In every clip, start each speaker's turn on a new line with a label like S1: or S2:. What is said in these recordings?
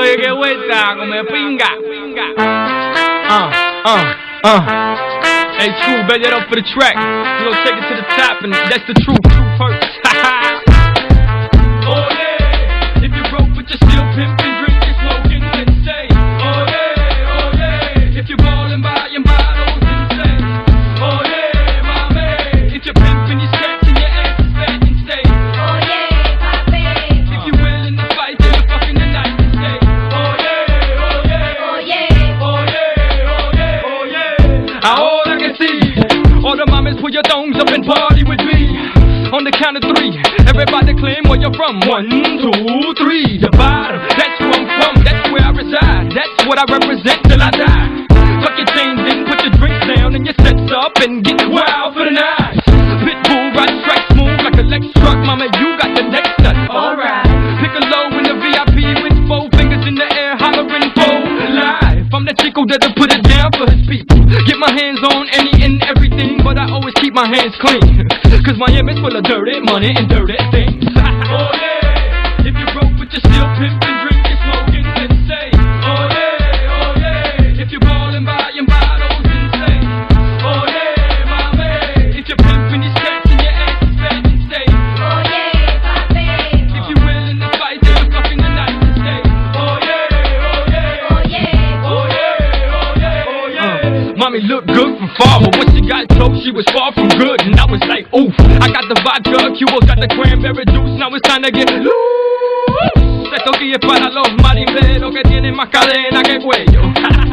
S1: Esta come pinga. Uh, uh, uh. Hey, true, bet that up for the track. You know, take it to the top, and that's the truth. Put your thongs up and party with me. On the count of three, everybody claim where you're from. One, two, three. The bottom, that's where I'm from, that's where I reside. That's what I represent till I die. Tuck your chains in, put your drinks down, and your sets up and get wild for the night. Pitbull, ride strike smooth like a Lex truck, mama, you got the next nut.
S2: Alright.
S1: Pick a low in the VIP with four fingers in the air, hollering for life. I'm the chico that'll put it down for his Get my hands on any and everything, but I always keep my hands clean. Cause my Miami's full of dirty money and dirty things. oh yeah, if you broke but you're still pimping, mommy looked good from far, but when she got close, she was far from good. And I was like, oof. I got the vodka, Cuba's got the cranberry juice. Now it's time to get loose. Esto aquí es para los marineros que tienen más cadena que cuello.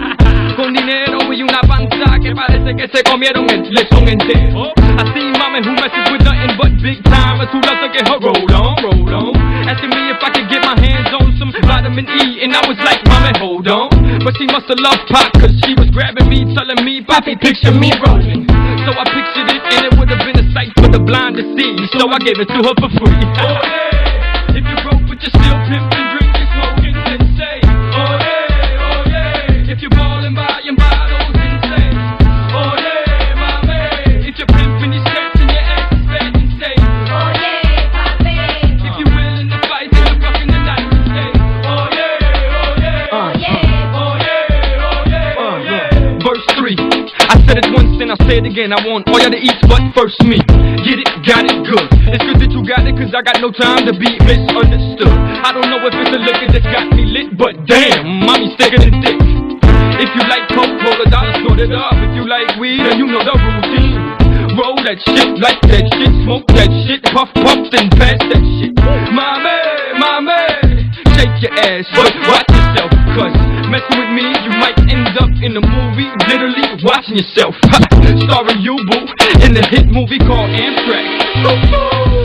S1: Con dinero y una panza que parece que se comieron el lechón entero. I see mama who messes with nothing but big time. Who loves to get her But she must have loved pop, cause she was grabbing me, telling me, Poppy, picture me rolling. So I pictured it, and it would have been a sight for the blind to see. So I gave it to her for free. Oh yeah, if you broke but you're still pimping, and I'll say it again. I want all y'all to eat, but first me. Get it, got it, good. It's good that you got it, cause I got no time to be misunderstood. I don't know if it's the liquor that got me lit, but damn, mommy's thicker than thick. If you like coke, roll a dollar, snort it up. If you like weed, then you know the routine. Roll that shit like that shit, smoke that shit, puff, puff, then pass that shit. My man, my man, shake your ass, but watch yourself, cause messing with me, you might end up in a movie, literally watching yourself. Starring you, boo, in the hit movie called Amtrak.